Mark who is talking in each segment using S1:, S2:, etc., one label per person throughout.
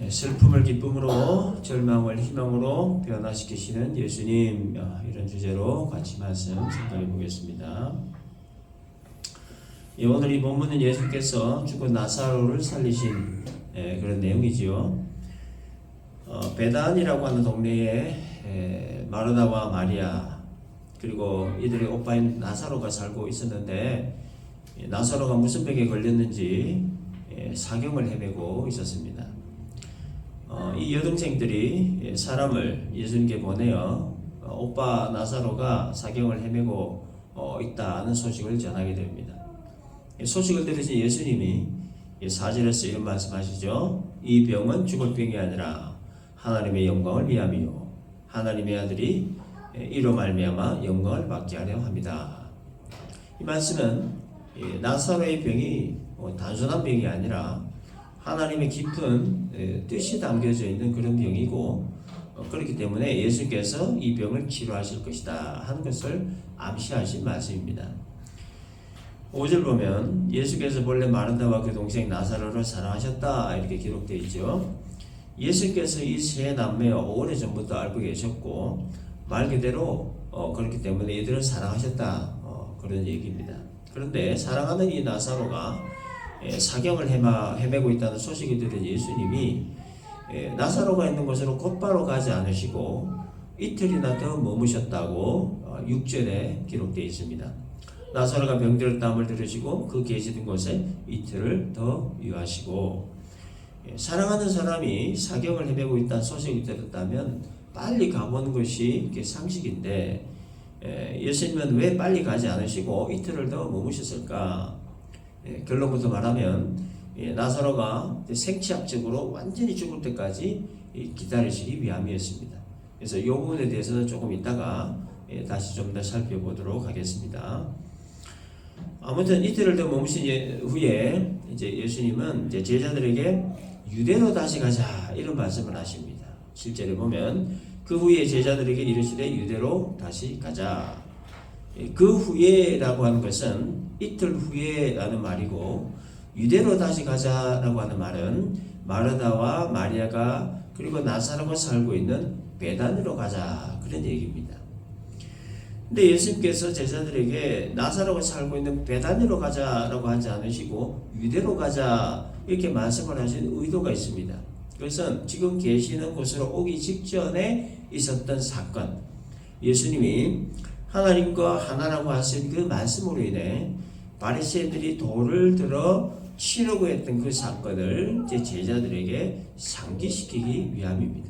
S1: 예, 슬픔을 기쁨으로 절망을 희망으로 변화시키시는 예수님 아, 이런 주제로 같이 말씀 생각해 보겠습니다. 예, 오늘 이 본문은 예수께서 죽은 나사로를 살리신 예, 그런 내용이지요. 어, 베단이라고 하는 동네에 에, 마르다와 마리아 그리고 이들의 오빠인 나사로가 살고 있었는데 예, 나사로가 무슨 병에 걸렸는지 예, 사경을 헤매고 있었습니다. 어, 이 여동생들이 예, 사람을 예수님께 보내어 어, 오빠 나사로가 사경을 헤매고 어, 있다는 소식을 전하게 됩니다. 이 소식을 들으신 예수님이 이 사절에서 이런 말씀하시죠. 이 병은 죽을 병이 아니라 하나님의 영광을 위함이요 하나님의 아들이 예, 이로 말미암아 영광을 받게 하려 합니다. 이 말씀은 이 나사로의 병이 뭐 단순한 병이 아니라 하나님의 깊은 예, 뜻이 담겨져 있는 그런 병이고 어, 그렇기 때문에 예수께서 이 병을 치료하실 것이다 하는 것을 암시하신 말씀입니다. 5절 보면 예수께서 본래 마르다와 그 동생 나사로를 사랑하셨다 이렇게 기록되어 있죠. 예수께서 이 세 남매와 오래전부터 알고 계셨고 말 그대로 어, 그렇기 때문에 이들을 사랑하셨다 어, 그런 얘기입니다. 그런데 사랑하는 이 나사로가 예, 사경을 헤마, 헤매고 있다는 소식을 들은 예수님이 예, 나사로가 있는 곳으로 곧바로 가지 않으시고 이틀이나 더 머무셨다고 어, 6절에 기록되어 있습니다. 나사로가 병들었다 함을 들으시고 그 계시던 곳에 이틀을 더 유하시고 예, 사랑하는 사람이 사경을 헤매고 있다는 소식을 들었다면 빨리 가보는 것이 상식인데 예, 예수님은 왜 빨리 가지 않으시고 이틀을 더 머무셨을까? 예, 결론부터 말하면 예, 나사로가 생체학적으로 완전히 죽을 때까지 이 기다리시기 위함이었습니다. 그래서 이 부분에 대해서는 조금 이따가 예, 다시 좀 더 살펴보도록 하겠습니다. 아무튼 이틀을 더 머무신 예- 후에 이제 예수님은 이제 제자들에게 유대로 다시 가자 이런 말씀을 하십니다. 실제로 보면 그 후에 제자들에게 이르시되 유대로 다시 가자. 예, 그 후에라고 하는 것은 이틀 후에라는 말이고 유대로 다시 가자라고 하는 말은 마르다와 마리아가 그리고 나사로가 살고 있는 베단으로 가자 그런 얘기입니다. 근데 예수님께서 제자들에게 나사로가 살고 있는 베단으로 가자라고 하지 않으시고 유대로 가자 이렇게 말씀을 하신 의도가 있습니다. 그것은 지금 계시는 곳으로 오기 직전에 있었던 사건. 예수님이 하나님과 하나라고 하신 그 말씀으로 인해 바리새인들이 돌을 들어 치려고 했던 그 사건을 제 제자들에게 상기시키기 위함입니다.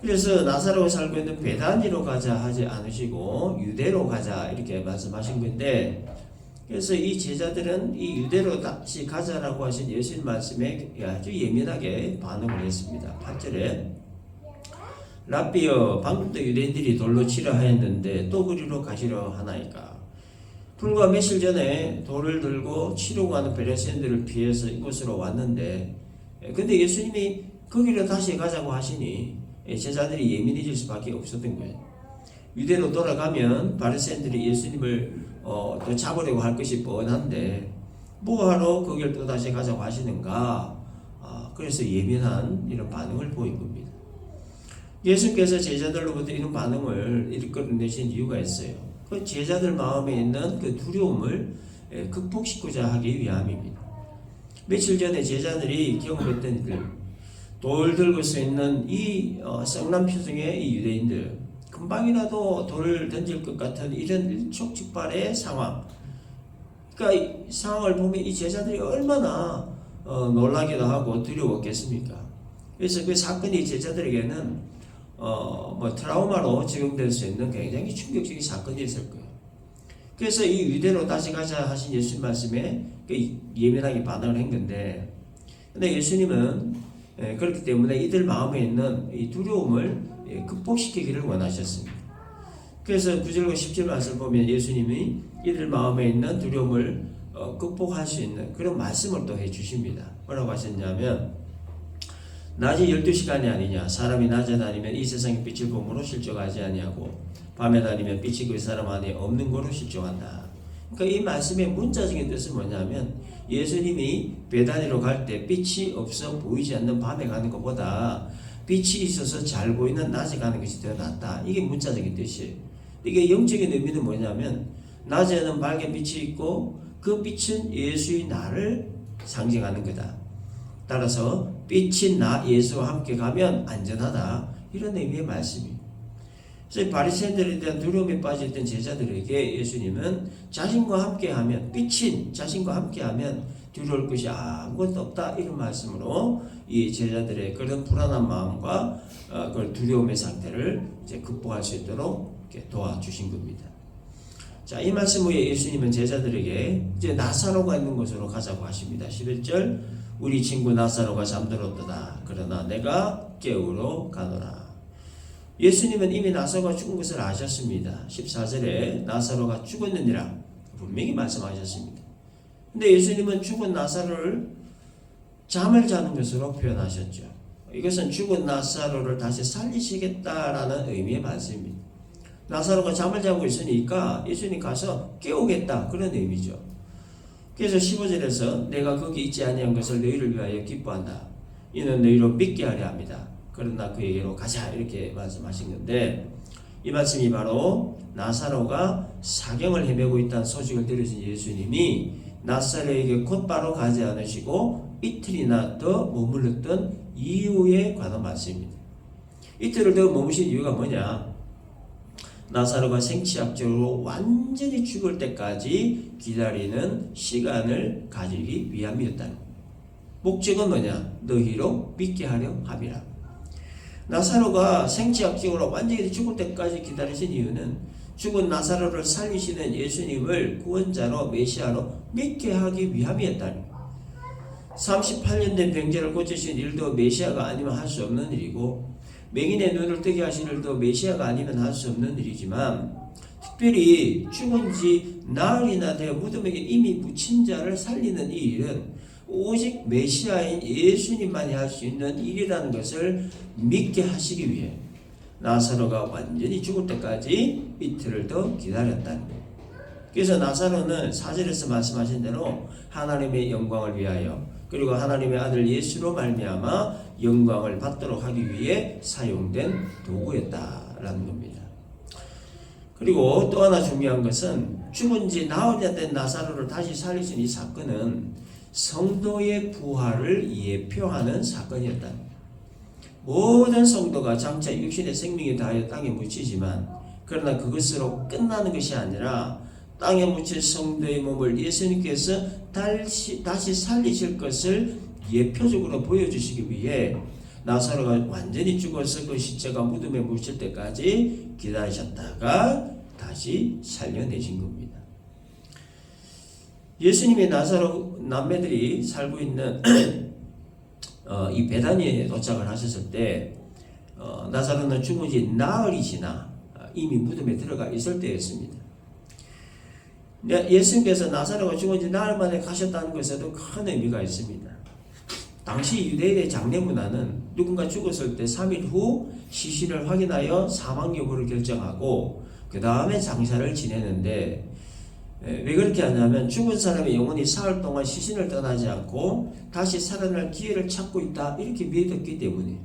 S1: 그래서 나사로가 살고 있는 베다니로 가자 하지 않으시고 유대로 가자 이렇게 말씀하신 건데 그래서 이 제자들은 이 유대로 다시 가자라고 하신 예수님 말씀에 아주 예민하게 반응을 했습니다. 8절에 라비어 방금도 유대인들이 돌로 치려 하였는데 또 그리로 가시려 하나이까 불과 며칠 전에 돌을 들고 치려고 하는 베레스인들을 피해서 이곳으로 왔는데 예, 근데 예수님이 거기로 다시 가자고 하시니 예, 제자들이 예민해질 수밖에 없었던 거예요. 유대로 돌아가면 바리새인들이 예수님을 어, 또 잡으려고 할 것이 뻔한데 뭐하러 거기를 또 다시 가자고 하시는가? 아, 그래서 예민한 이런 반응을 보인 겁니다. 예수께서 제자들로부터 이런 반응을 이끌어내신 이유가 있어요. 그 제자들 마음에 있는 그 두려움을 예, 극복시키고자 하기 위함입니다. 며칠 전에 제자들이 경험했던 일, 돌 들고 서 있는 이 어, 썩난 표정의 이 유대인들, 금방이라도 돌을 던질 것 같은 이런 일촉즉발의 상황. 그러니까 이 상황을 보면 이 제자들이 얼마나 어, 놀라기도 하고 두려웠겠습니까? 그래서 그 사건이 제자들에게는 어, 뭐 트라우마로 적용될 수 있는 굉장히 충격적인 사건이었을 거예요. 그래서 이 유대로 다시 가자 하신 예수님 말씀에 그 예민하게 반응을 한 건데, 근데 예수님은 예, 그렇기 때문에 이들 마음에 있는 이 두려움을 예, 극복시키기를 원하셨습니다. 그래서 9절과 10절 말씀 보면 예수님이 이들 마음에 있는 두려움을 어, 극복할 수 있는 그런 말씀을 또 해주십니다. 뭐라고 하셨냐면, 낮이 12시간이 아니냐 사람이 낮에 다니면 이 세상의 빛을 보므로 실족하지 아니하고 밤에 다니면 빛이 그 사람 안에 없는 거로 실족한다. 그러니까 이 말씀의 문자적인 뜻은 뭐냐면 예수님이 베다니로 갈 때 빛이 없어 보이지 않는 밤에 가는 것보다 빛이 있어서 잘 보이는 낮에 가는 것이 더 낫다. 이게 문자적인 뜻이에요. 이게 영적인 의미는 뭐냐면 낮에는 밝은 빛이 있고 그 빛은 예수의 나를 상징하는 거다. 따라서 빛이 나 예수와 함께 가면 안전하다. 이런 의미의 말씀입니다. 그래서 바리새인들에 대한 두려움에 빠져있던 제자들에게 예수님은 자신과 함께하면 빛인 자신과 함께하면 두려울 것이 아무것도 없다 이런 말씀으로 이 제자들의 그런 불안한 마음과 어, 그 두려움의 상태를 이제 극복할 수 있도록 도와주신 겁니다. 자, 이 말씀 후에 예수님은 제자들에게 이제 나사로가 있는 곳으로 가자고 하십니다. 11절 우리 친구 나사로가 잠들었도다. 그러나 내가 깨우러 가노라. 예수님은 이미 나사로가 죽은 것을 아셨습니다. 14절에 나사로가 죽었느니라 분명히 말씀하셨습니다. 근데 예수님은 죽은 나사로를 잠을 자는 것으로 표현하셨죠. 이것은 죽은 나사로를 다시 살리시겠다라는 의미의 말씀입니다. 나사로가 잠을 자고 있으니까 예수님 가서 깨우겠다 그런 의미죠. 그래서 15절에서 내가 거기 있지 아니한 것을 너희를 위하여 기뻐한다. 이는 너희로 믿게 하려 합니다. 그러나 그에게로 가자 이렇게 말씀하신 건데 이 말씀이 바로 나사로가 사경을 헤매고 있다는 소식을 들으신 예수님이 나사로에게 곧바로 가지 않으시고 이틀이나 더 머물렀던 이후에 관한 말씀입니다. 이틀을 더 머무신 이유가 뭐냐? 나사로가 생치학적으로 완전히 죽을 때까지 기다리는 시간을 가지기 위함이었다는 목적은 뭐냐? 너희로 믿게 하려 함이라. 나사로가 생치학적으로 완전히 죽을 때까지 기다리신 이유는 죽은 나사로를 살리시는 예수님을 구원자로 메시아로 믿게 하기 위함이었다니. 38년 된 병자를 고치신 일도 메시아가 아니면 할 수 없는 일이고 맹인의 눈을 뜨게 하신 일도 메시아가 아니면 할 수 없는 일이지만 특별히 죽은 지 나흘이나 되어 무덤에 이미 묻힌 자를 살리는 이 일은 오직 메시아인 예수님만이 할 수 있는 일이라는 것을 믿게 하시기 위해 나사로가 완전히 죽을 때까지 이틀을 더 기다렸다는 거예요. 그래서 나사로는 사절에서 말씀하신 대로 하나님의 영광을 위하여 그리고 하나님의 아들 예수로 말미암아 영광을 받도록 하기 위해 사용된 도구였다라는 겁니다. 그리고 또 하나 중요한 것은 죽은 지 나흘이나 된 나사로를 다시 살리신 이 사건은 성도의 부활을 예표하는 사건이었다. 모든 성도가 장차 육신의 생명이 다하여 땅에 묻히지만 그러나 그것으로 끝나는 것이 아니라 땅에 묻힌 성도의 몸을 예수님께서 다시, 다시 살리실 것을 예표적으로 보여주시기 위해 나사로가 완전히 죽어서 그 시체가 무덤에 묻힐 때까지 기다리셨다가 다시 살려내신 겁니다. 예수님의 나사로 남매들이 살고 있는 어, 이 베다니에 도착을 하셨을 때 어, 나사로는 죽은 지 나흘이 지나 어, 이미 무덤에 들어가 있을 때였습니다. 예수님께서 나사로가 죽은 지 나흘 만에 가셨다는 것에도 큰 의미가 있습니다. 당시 유대인의 장례 문화는 누군가 죽었을 때 3일 후 시신을 확인하여 사망 여부를 결정하고 그 다음에 장사를 지내는데 왜 그렇게 하냐면 죽은 사람의 영혼이 사흘 동안 시신을 떠나지 않고 다시 살아날 기회를 찾고 있다 이렇게 믿었기 때문에.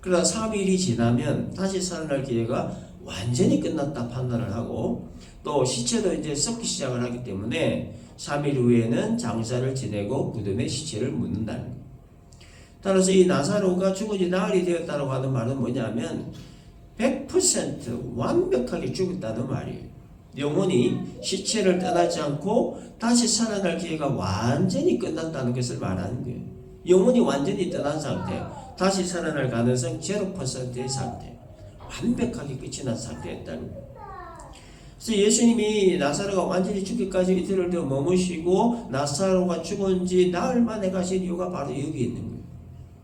S1: 그러다 3일이 지나면 다시 살아날 기회가 완전히 끝났다 판단을 하고 또 시체도 이제 썩기 시작을 하기 때문에 3일 후에는 장사를 지내고 무덤에 시체를 묻는다는 거예요. 따라서 이 나사로가 죽은 지 나흘이 되었다고 하는 말은 뭐냐면 100% 완벽하게 죽었다는 말이에요. 영혼이 시체를 떠나지 않고 다시 살아날 기회가 완전히 끝났다는 것을 말하는 거예요. 영혼이 완전히 떠난 상태, 다시 살아날 가능성 0%의 상태, 완벽하게 끝이 난 상태였다는 거예요. 그래서 예수님이 나사로가 완전히 죽기까지 이틀을 더 머무시고 나사로가 죽은 지 나흘 만에 가신 이유가 바로 여기 있는 거예요.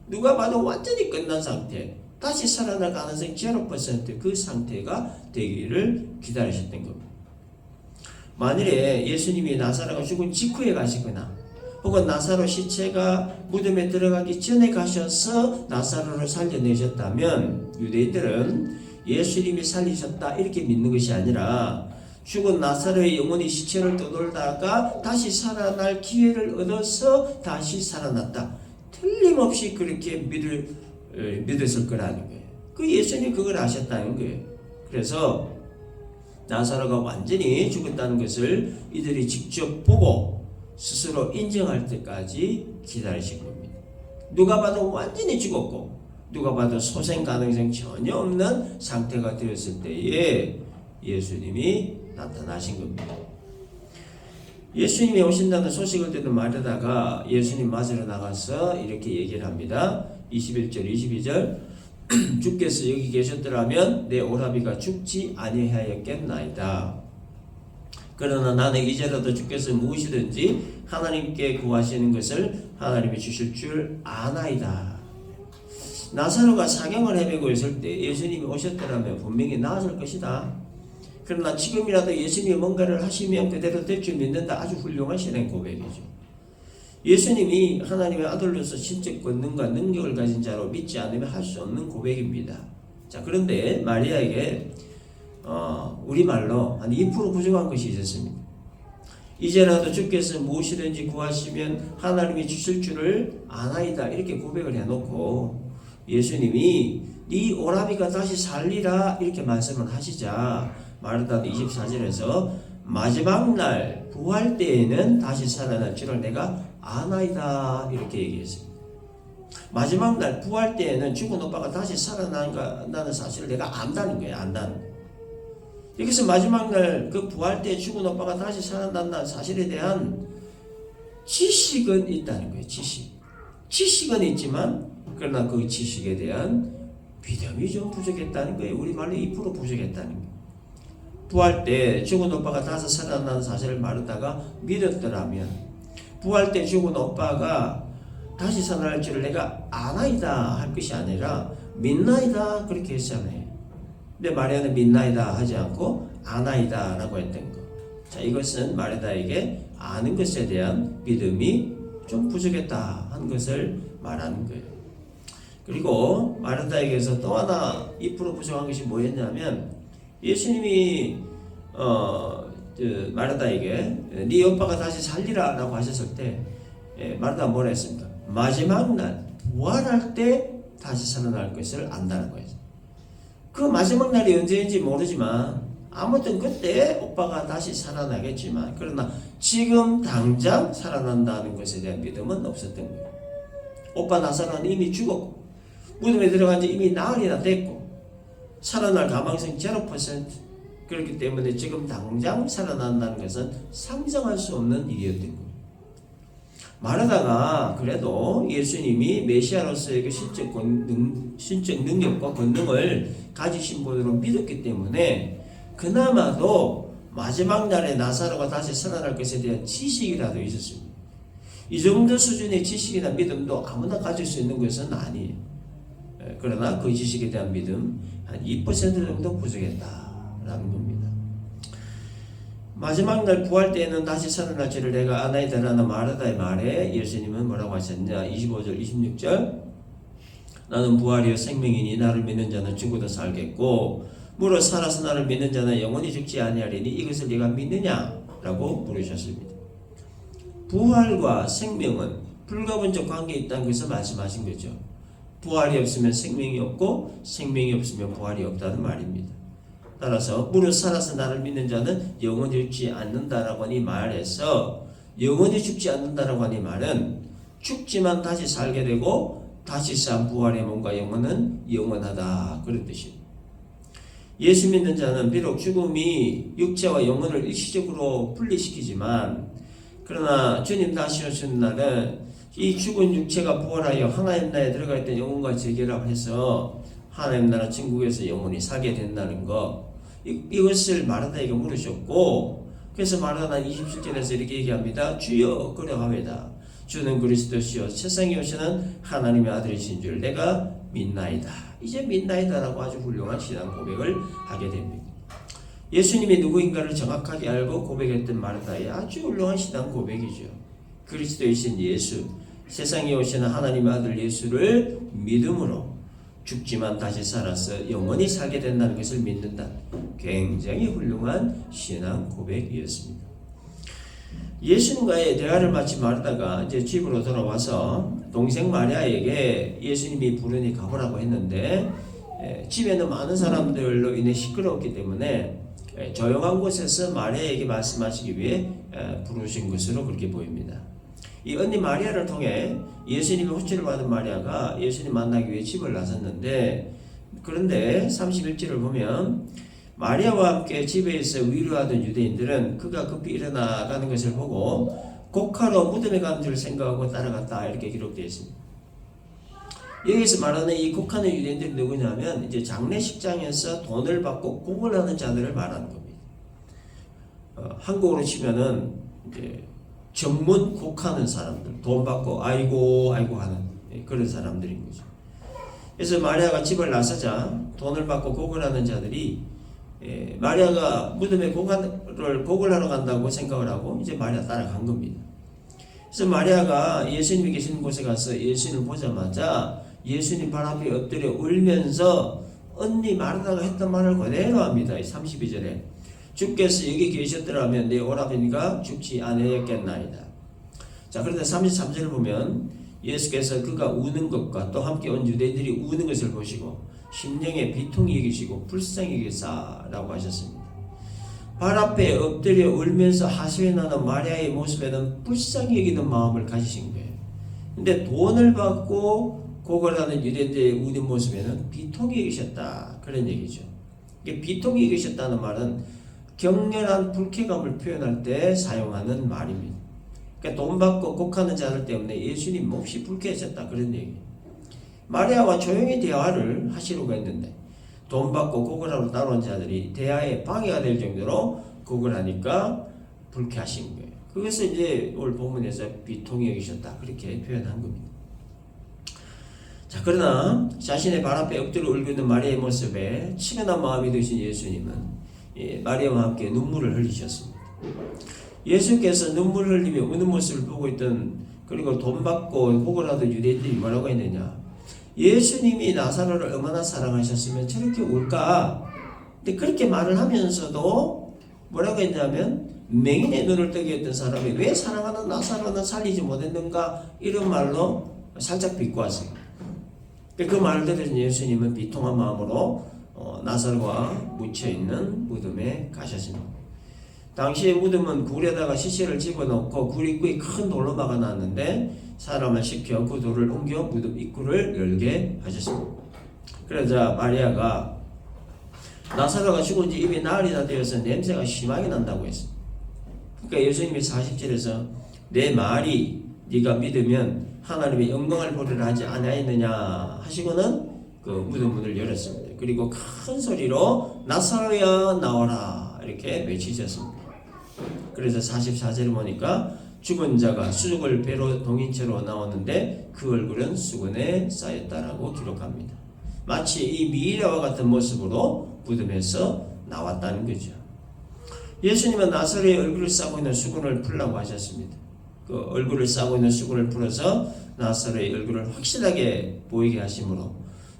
S1: 누가 봐도 완전히 끝난 상태, 다시 살아날 가능성 0%그 상태가 되기를 기다리셨던 겁니다. 만일에 예수님이 나사로가 죽은 직후에 가시거나 혹은 나사로 시체가 무덤에 들어가기 전에 가셔서 나사로를 살려내셨다면 유대인들은 예수님이 살리셨다 이렇게 믿는 것이 아니라 죽은 나사로의 영혼이 시체를 떠돌다가 다시 살아날 기회를 얻어서 다시 살아났다. 틀림없이 그렇게 믿을 에, 믿었을 거라는 거예요. 그 예수님이 그걸 아셨다는 거예요. 그래서 나사로가 완전히 죽었다는 것을 이들이 직접 보고 스스로 인정할 때까지 기다리신 겁니다. 누가 봐도 완전히 죽었고 누가 봐도 소생 가능성 전혀 없는 상태가 되었을 때에 예수님이 나타나신 겁니다. 예수님이 오신다는 소식을 듣는 마르다가 예수님 맞으러 나가서 이렇게 얘기를 합니다. 21절, 22절 주께서 여기 계셨더라면 내 오라비가 죽지 아니하였겠나이다. 그러나 나는 이제라도 주께서 무엇이든지 하나님께 구하시는 것을 하나님이 주실 줄 아나이다. 나사로가 사경을 헤매고 있을 때 예수님이 오셨더라면 분명히 나았을 것이다. 그러나 지금이라도 예수님이 뭔가를 하시면 그대로 될 줄 믿는다. 아주 훌륭하신 고백이죠. 예수님이 하나님의 아들로서 신적 권능과 능력을 가진 자로 믿지 않으면 할 수 없는 고백입니다. 자, 그런데 마리아에게 어, 우리말로 한 2% 부족한 것이 있었습니다. 이제라도 주께서 무엇이든지 구하시면 하나님이 주실 줄을 아나이다 이렇게 고백을 해놓고 예수님이 네 오라비가 다시 살리라 이렇게 말씀을 하시자 마르다도 24절에서 마지막 날 부활 때에는 다시 살아날 줄을 내가 아나이다 이렇게 얘기했습니다. 마지막 날 부활 때에는 죽은 오빠가 다시 살아난다는 사실을 내가 안다는 거예요. 안다는 거예요. 여기서 마지막 날 그 부활 때 죽은 오빠가 다시 살아난다는 사실에 대한 지식은 있다는 거예요. 지식. 지식은 있지만 그러나 그 지식에 대한 믿음이 좀 부족했다는 거예요. 우리말로 2% 부족했다는 거예요. 부활 때 죽은 오빠가 다시 살아난다는 사실을 말하다가 믿었더라면 부활 때 죽은 오빠가 다시 살아날 줄을 내가 아나이다 할 것이 아니라 믿나이다 그렇게 했잖아요. 근데 마리아는 믿나이다 하지 않고 아나이다 라고 했던 거. 자 이것은 마리아에게 아는 것에 대한 믿음이 좀 부족했다 한 것을 말하는 거예요. 그리고 마르다에게서 또 하나 2% 부족한 것이 뭐였냐면 예수님이 어, 그 마르다에게 네 오빠가 다시 살리라라고 하셨을 때 예, 마르다 뭐라 했습니까? 마지막 날 부활할 때 다시 살아날 것을 안다는 거예요. 그 마지막 날이 언제인지 모르지만 아무튼 그때 오빠가 다시 살아나겠지만 그러나 지금 당장 살아난다는 것에 대한 믿음은 없었던 거예요. 오빠 나사로는 이미 죽었고 무덤에 들어간 지 이미 나흘이나 됐고 살아날 가망성 0% 그렇기 때문에 지금 당장 살아난다는 것은 상상할 수 없는 일이었던 거예요. 말하다가 그래도 예수님이 메시아로서의 그 신적 권능, 신적 능력과 권능을 가지신 분으로 믿었기 때문에 그나마도 마지막 날에 나사로가 다시 살아날 것에 대한 지식이라도 있었습니다. 이 정도 수준의 지식이나 믿음도 아무나 가질 수 있는 것은 아니에요. 예, 그러나 그 지식에 대한 믿음 한 2% 정도 부족했다라는 겁니다. 마지막 날 부활 때에는 다시 살아날 줄을 내가 아나이다라는 마르다의 말에 예수님은 뭐라고 하셨냐 25절 26절 나는 부활이요 생명이니 나를 믿는 자는 죽어도 살겠고 물어 살아서 나를 믿는 자는 영원히 죽지 아니하리니 이것을 네가 믿느냐라고 물으셨습니다. 부활과 생명은 불가분적 관계에 있다는 것을 말씀하신 거죠. 부활이 없으면 생명이 없고 생명이 없으면 부활이 없다는 말입니다. 따라서 무릇 살아서 나를 믿는 자는 영원히 죽지 않는다라고 하니 말해서 영원히 죽지 않는다라고 하니 말은 죽지만 다시 살게 되고 다시 산 부활의 몸과 영혼은 영원하다 그런 뜻입니다. 예수 믿는 자는 비록 죽음이 육체와 영혼을 일시적으로 분리시키지만 그러나 주님 다시 오시는 날은 이 죽은 육체가 부활하여 하나님 나라에 들어가 있던 영혼과 재결합 해서 하나님 나라 천국에서 영혼이 살게 된다는 것 이, 이것을 마르다에게 물으셨고 그래서 마르다는 27절에서 이렇게 얘기합니다. 주여 그러하외다. 주는 그리스도시요 세상에 오시는 하나님의 아들이신 줄 내가 믿나이다. 이제 믿나이다라고 아주 훌륭한 신앙 고백을 하게 됩니다. 예수님이 누구인가를 정확하게 알고 고백했던 마르다의 아주 훌륭한 신앙 고백이죠. 그리스도이신 예수, 세상에 오시는 하나님의 아들 예수를 믿음으로 죽지만 다시 살아서 영원히 살게 된다는 것을 믿는다. 굉장히 훌륭한 신앙 고백이었습니다. 예수님과의 대화를 마치 마르다가 이제 집으로 돌아와서 동생 마리아에게 예수님이 부르니 가보라고 했는데 에, 집에는 많은 사람들로 인해 시끄러웠기 때문에 에, 조용한 곳에서 마리아에게 말씀하시기 위해 에, 부르신 것으로 그렇게 보입니다. 이 언니 마리아를 통해 예수님의 호출을 받은 마리아가 예수님 만나기 위해 집을 나섰는데 그런데 31절을 보면 마리아와 함께 집에 있어 위로하던 유대인들은 그가 급히 일어나가는 것을 보고 곡하러 무덤에 가는 줄 생각하고 따라갔다 이렇게 기록되어 있습니다. 여기서 말하는 이 곡하는 유대인들이 누구냐면 이제 장례식장에서 돈을 받고 곡을 하는 자들을 말하는 겁니다. 어, 한국어로 치면은 이제 전문 곡하는 사람들, 돈 받고 아이고 아이고 하는 예, 그런 사람들인 거죠. 그래서 마리아가 집을 나서자 돈을 받고 곡을 하는 자들이 예, 마리아가 무덤에 곡을 곡을 하러 간다고 생각을 하고 이제 마리아 따라간 겁니다. 그래서 마리아가 예수님이 계시는 곳에 가서 예수님을 보자마자 예수님 발 앞에 엎드려 울면서 언니 마르다가 했던 말을 그대로 합니다. 32절에 주께서 여기 계셨더라면 내 오라버니가 죽지 않았겠나이다. 자 그런데 33절을 보면 예수께서 그가 우는 것과 또 함께 온 유대인들이 우는 것을 보시고 심령에 비통이 여기시고 불쌍히 여기사라고 하셨습니다. 발 앞에 엎드려 울면서 하소연하는 마리아의 모습에는 불쌍히 여기는 마음을 가지신 거예요. 근데 돈을 받고 고걸하는 유대인들의 우는 모습에는 비통이 여기셨다 그런 얘기죠. 비통이 여기셨다는 말은 격렬한 불쾌감을 표현할 때 사용하는 말입니다. 그러니까 돈 받고 곡하는 자들 때문에 예수님 몹시 불쾌하셨다 그런 얘기예요. 마리아와 조용히 대화를 하시려고 했는데 돈 받고 곡을 하러 따라온 자들이 대화에 방해가 될 정도로 곡을 하니까 불쾌하신 거예요. 그것을 이제 오늘 본문에서 비통이 여기셨다 그렇게 표현한 겁니다. 자 그러나 자신의 발 앞에 엎드려 울고 있는 마리아의 모습에 치근한 마음이 드신 예수님은 예, 마리아와 함께 눈물을 흘리셨습니다. 예수께서 눈물을 흘리며 우는 모습을 보고 있던 그리고 돈 받고 복을 하던 유대인들이 뭐라고 했느냐? 예수님이 나사로를 얼마나 사랑하셨으면 저렇게 울까? 근데 그렇게 말을 하면서도 뭐라고 했냐면 맹인의 눈을 뜨게 했던 사람이 왜 사랑하는 나사로는 살리지 못했는가? 이런 말로 살짝 비꼬았어요. 그 말을 들으신 예수님은 비통한 마음으로 어, 나사로가 묻혀있는 무덤에 가셨습니다 당시의 무덤은 굴에다가 시체를 집어넣고 굴 입구에 큰 돌로 막아놨는데 사람을 시켜 그 돌을 옮겨 무덤 입구를 열게 하셨습니다. 그러자 마리아가 나사로가 죽은 지 이미 나흘이 나 되어서 냄새가 심하게 난다고 했습니다. 그러니까 예수님이 40절에서 내 말이 네가 믿으면 하나님의 영광을 보리라 하지 아니하였느냐 하시고는 그 무덤 문을 열었습니다. 그리고 큰 소리로 나사로야 나와라 이렇게 외치셨습니다. 그래서 44절을 보니까 죽은 자가 수족을 배로 동인 채로 나왔는데 그 얼굴은 수건에 쌓였다라고 기록합니다. 마치 이 미이라와 같은 모습으로 무덤에서 나왔다는 거죠. 예수님은 나사로의 얼굴을 싸고 있는 수건을 풀라고 하셨습니다. 그 얼굴을 싸고 있는 수건을 풀어서 나사로의 얼굴을 확실하게 보이게 하심으로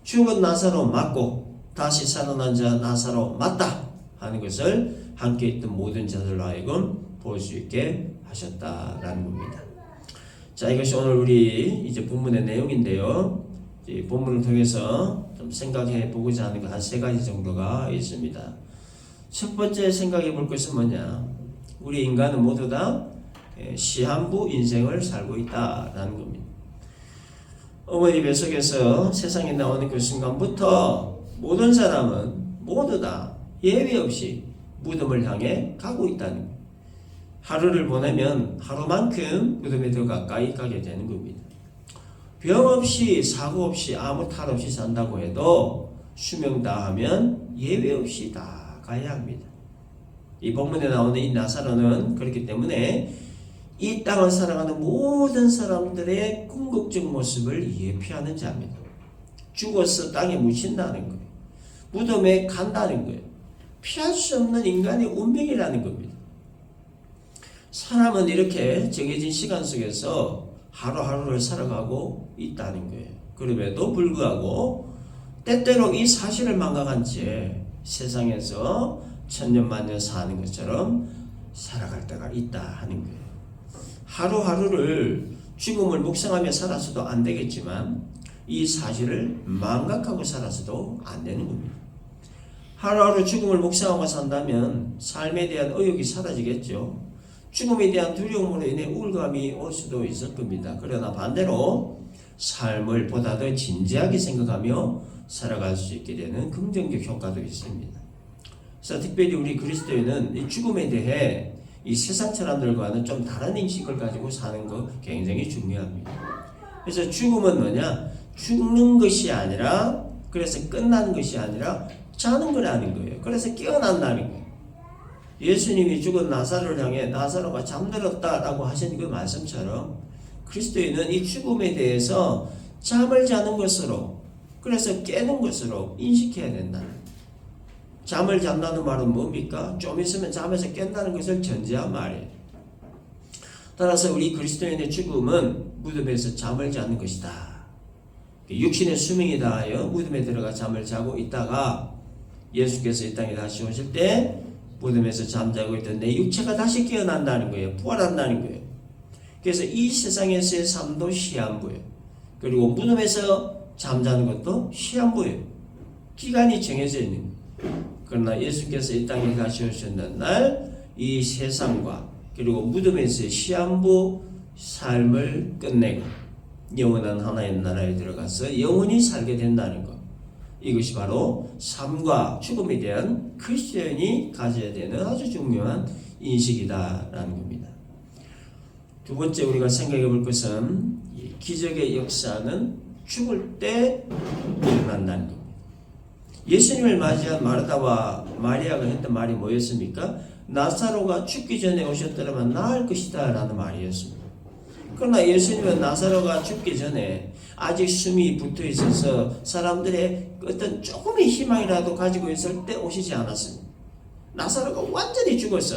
S1: 죽은 나사로 맞고 다시 살아난 자 나사로 맞다 하는 것을 함께 있던 모든 자들로 하여금 볼 수 있게 하셨다라는 겁니다. 자, 이것이 오늘 우리 이제 본문의 내용인데요. 이 본문을 통해서 좀 생각해 보고자 하는 것 한 세 가지 정도가 있습니다. 첫 번째 생각해 볼 것은 뭐냐? 우리 인간은 모두 다 예, 시한부 인생을 살고 있다라는 겁니다. 어머니 뱃속에서 세상에 나오는 그 순간부터 모든 사람은 모두 다 예외 없이 무덤을 향해 가고 있다는 거예요. 하루를 보내면 하루만큼 무덤에 더 가까이 가게 되는 겁니다. 병 없이 사고 없이 아무 탈 없이 산다고 해도 수명 다하면 예외 없이 다 가야 합니다. 이 본문에 나오는 이 나사로는 그렇기 때문에 이 땅을 살아가는 모든 사람들의 궁극적 모습을 예피하는 자입니다. 죽어서 땅에 묻힌다는 거예요. 무덤에 간다는 거예요. 피할 수 없는 인간의 운명이라는 겁니다. 사람은 이렇게 정해진 시간 속에서 하루하루를 살아가고 있다는 거예요. 그럼에도 불구하고 때때로 이 사실을 망각한 채 세상에서 천년만년 사는 것처럼 살아갈 때가 있다 하는 거예요. 하루하루를 죽음을 묵상하며 살아서도 안 되겠지만 이 사실을 망각하고 살아서도 안 되는 겁니다. 하루하루 죽음을 묵상하고 산다면 삶에 대한 의욕이 사라지겠죠. 죽음에 대한 두려움으로 인해 우울감이 올 수도 있을 겁니다. 그러나 반대로 삶을 보다 더 진지하게 생각하며 살아갈 수 있게 되는 긍정적 효과도 있습니다. 그래서 특별히 우리 그리스도인은 이 죽음에 대해 이 세상 사람들과는 좀 다른 인식을 가지고 사는 거 굉장히 중요합니다. 그래서 죽음은 뭐냐? 죽는 것이 아니라 그래서 끝나는 것이 아니라 자는 거라는 거예요. 그래서 깨어난다는 거예요. 예수님이 죽은 나사로를 향해 나사로가 잠들었다라고 하신 그 말씀처럼 그리스도인은 이 죽음에 대해서 잠을 자는 것으로 그래서 깨는 것으로 인식해야 된다. 잠을 잔다는 말은 뭡니까? 좀 있으면 잠에서 깬다는 것을 전제한 말이에요. 따라서 우리 그리스도인의 죽음은 무덤에서 잠을 자는 것이다. 육신의 수명이 다하여 무덤에 들어가 잠을 자고 있다가 예수께서 이 땅에 다시 오실 때 무덤에서 잠자고 있던 내 육체가 다시 깨어난다는 거예요. 부활한다는 거예요. 그래서 이 세상에서의 삶도 시한부예요. 그리고 무덤에서 잠자는 것도 시한부예요. 기간이 정해져 있는 거예요. 그러나 예수께서 이 땅에 다시 오셨는 날 이 세상과 그리고 무덤에서의 시한부 삶을 끝내고 영원한 하나의 나라에 들어가서 영원히 살게 된다는 것. 이것이 바로 삶과 죽음에 대한 크리스천이 가져야 되는 아주 중요한 인식이다라는 겁니다. 두 번째 우리가 생각해 볼 것은 기적의 역사는 죽을 때 일어난다는 겁니다. 예수님을 맞이한 마르다와 마리아가 했던 말이 뭐였습니까? 나사로가 죽기 전에 오셨더라면 나을 것이다 라는 말이었습니다. 그러나 예수님은 나사로가 죽기 전에 아직 숨이 붙어 있어서 사람들의 어떤 조금의 희망이라도 가지고 있을 때 오시지 않았습니다. 나사로가 완전히 죽었어.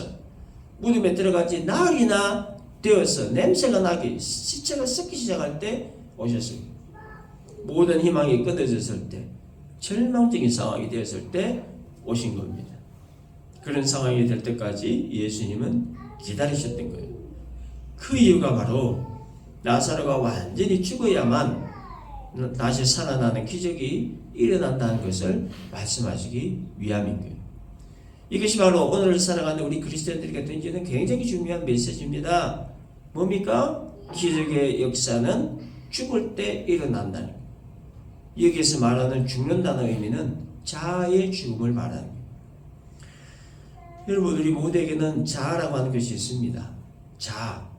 S1: 무덤에 들어가지 나흘이나 되어서 냄새가 나기, 시체가 썩기 시작할 때 오셨습니다. 모든 희망이 끊어졌을 때, 절망적인 상황이 되었을 때 오신 겁니다. 그런 상황이 될 때까지 예수님은 기다리셨던 거예요. 그 이유가 바로 나사로가 완전히 죽어야만 다시 살아나는 기적이 일어난다는 것을 말씀하시기 위함인 거예요. 이것이 바로 오늘 살아가는 우리 그리스도인들에게 던지는 굉장히 중요한 메시지입니다. 뭡니까? 기적의 역사는 죽을 때 일어난다는 거예요. 여기에서 말하는 죽는다는 의미는 자아의 죽음을 말하는 거예요. 여러분 우리 모두에게는 자아라고 하는 것이 있습니다. 자아.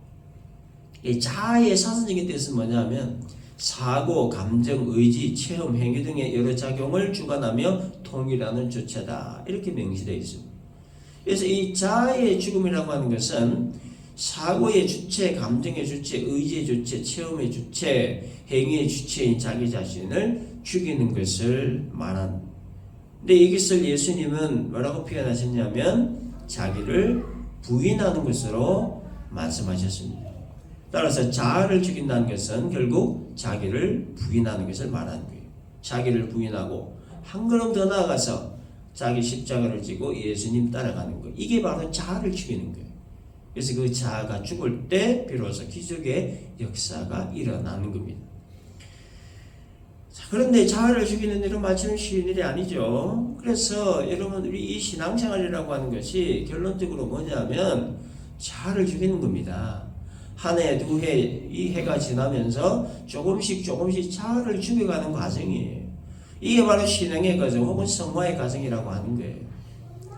S1: 이 자아의 사선적인 뜻은 뭐냐면 사고, 감정, 의지, 체험, 행위 등의 여러 작용을 주관하며 통일하는 주체다. 이렇게 명시되어 있습니다. 그래서 이 자아의 죽음이라고 하는 것은 사고의 주체, 감정의 주체, 의지의 주체, 체험의 주체, 행위의 주체인 자기 자신을 죽이는 것을 말한. 근데 이것을 예수님은 뭐라고 표현하셨냐면 자기를 부인하는 것으로 말씀하셨습니다. 따라서 자아를 죽인다는 것은 결국 자기를 부인하는 것을 말하는 거예요. 자기를 부인하고 한 걸음 더 나아가서 자기 십자가를 지고 예수님 따라가는 거. 이게 바로 자아를 죽이는 거예요. 그래서 그 자아가 죽을 때 비로소 기적의 역사가 일어나는 겁니다. 자, 그런데 자아를 죽이는 일은 마치는 쉬운 일이 아니죠. 그래서 여러분 우리 이 신앙생활이라고 하는 것이 결론적으로 뭐냐면 자아를 죽이는 겁니다. 한 해, 두 해, 이 해가 지나면서 조금씩 조금씩 자아를 죽여가는 과정이에요. 이게 바로 신앙의 과정 혹은 성화의 과정이라고 하는 거예요.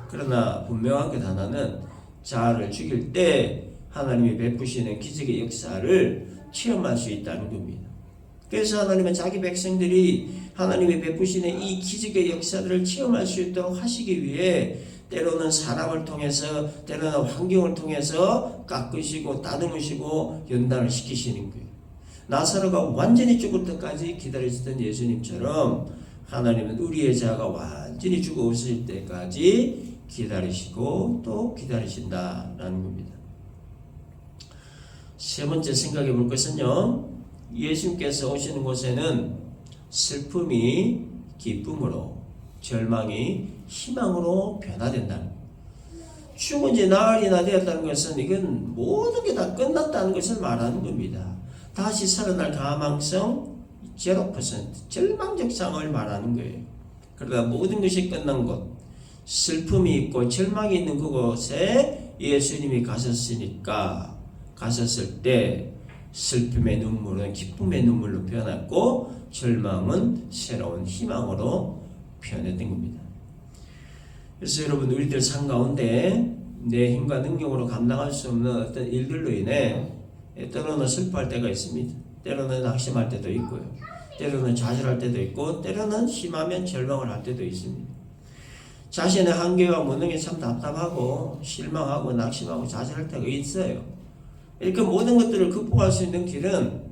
S1: 그러나 분명한 것 하나는 자아를 죽일 때 하나님이 베푸시는 기적의 역사를 체험할 수 있다는 겁니다. 그래서 하나님은 자기 백성들이 하나님이 베푸시는 이 기적의 역사들을 체험할 수 있도록 하시기 위해 때로는 사람을 통해서 때로는 환경을 통해서 깎으시고 다듬으시고 연단을 시키시는 거예요. 나사로가 완전히 죽을 때까지 기다리시던 예수님처럼 하나님은 우리의 자가 완전히 죽어 오실 때까지 기다리시고 또 기다리신다라는 겁니다. 세 번째 생각해 볼 것은요. 예수님께서 오시는 곳에는 슬픔이 기쁨으로 절망이 희망으로 변화된다는 거예요. 죽은 지 나흘이나 되었다는 것은 이건 모든 게 다 끝났다는 것을 말하는 겁니다. 다시 살아날 가망성 0% 절망적 상황을 말하는 거예요. 그러다 모든 것이 끝난 곳, 슬픔이 있고 절망이 있는 그곳에 예수님이 가셨으니까 가셨을 때 슬픔의 눈물은 기쁨의 눈물로 변했고 절망은 새로운 희망으로 변했던 겁니다. 그래서 여러분 우리들 삶 가운데 내 힘과 능력으로 감당할 수 없는 어떤 일들로 인해 때로는 슬퍼할 때가 있습니다. 때로는 낙심할 때도 있고요. 때로는 좌절할 때도 있고 때로는 심하면 절망을 할 때도 있습니다. 자신의 한계와 무능에 참 답답하고 실망하고 낙심하고 좌절할 때가 있어요. 이렇게 모든 것들을 극복할 수 있는 길은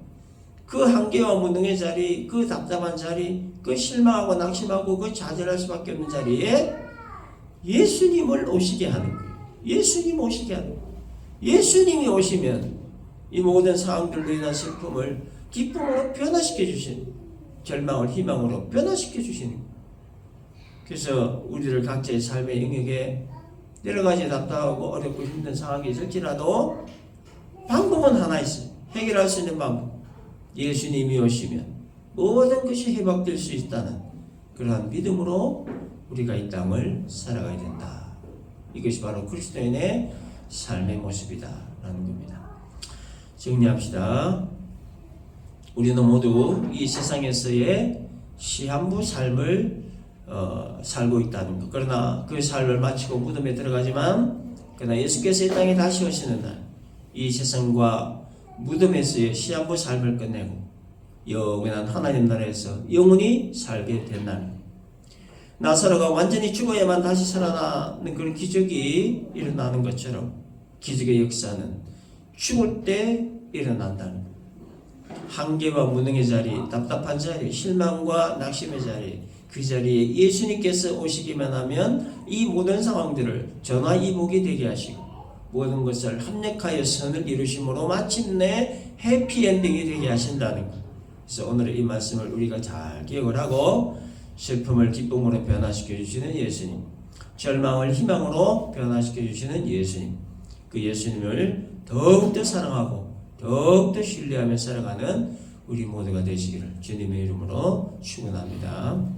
S1: 그 한계와 무능의 자리, 그 답답한 자리, 그 실망하고 낙심하고 그 좌절할 수밖에 없는 자리에 예수님을 오시게 하는 거예요. 예수님 오시게 하는 거예요. 예수님이 오시면 이 모든 상황들로 인한 슬픔을 기쁨으로 변화시켜 주시는 절망을 희망으로 변화시켜 주시는 거예요. 그래서 우리를 각자의 삶의 영역에 여러 가지 답답하고 어렵고 힘든 상황이 있을지라도 방법은 하나 있어요. 해결할 수 있는 방법. 예수님이 오시면 모든 것이 회복될 수 있다는 그러한 믿음으로 우리가 이 땅을 살아가야 된다. 이것이 바로 그리스도인의 삶의 모습이다라는 겁니다. 정리합시다. 우리는 모두 이 세상에서의 시한부 삶을 어, 살고 있다는 것. 그러나 그 삶을 마치고 무덤에 들어가지만 그러나 예수께서 이 땅에 다시 오시는 날 이 세상과 무덤에서의 시한부 삶을 끝내고 영원한 하나님 나라에서 영원히 살게 된 날. 나사로가 완전히 죽어야만 다시 살아나는 그런 기적이 일어나는 것처럼 기적의 역사는 죽을 때 일어난다는 것. 한계와 무능의 자리, 답답한 자리, 실망과 낙심의 자리, 그 자리에 예수님께서 오시기만 하면 이 모든 상황들을 전화 이복이 되게 하시고 모든 것을 합력하여 선을 이루심으로 마침내 해피엔딩이 되게 하신다는 것. 그래서 오늘 이 말씀을 우리가 잘 기억을 하고 슬픔을 기쁨으로 변화시켜 주시는 예수님, 절망을 희망으로 변화시켜 주시는 예수님, 그 예수님을 더욱더 사랑하고 더욱더 신뢰하며 살아가는 우리 모두가 되시기를 주님의 이름으로 축원합니다.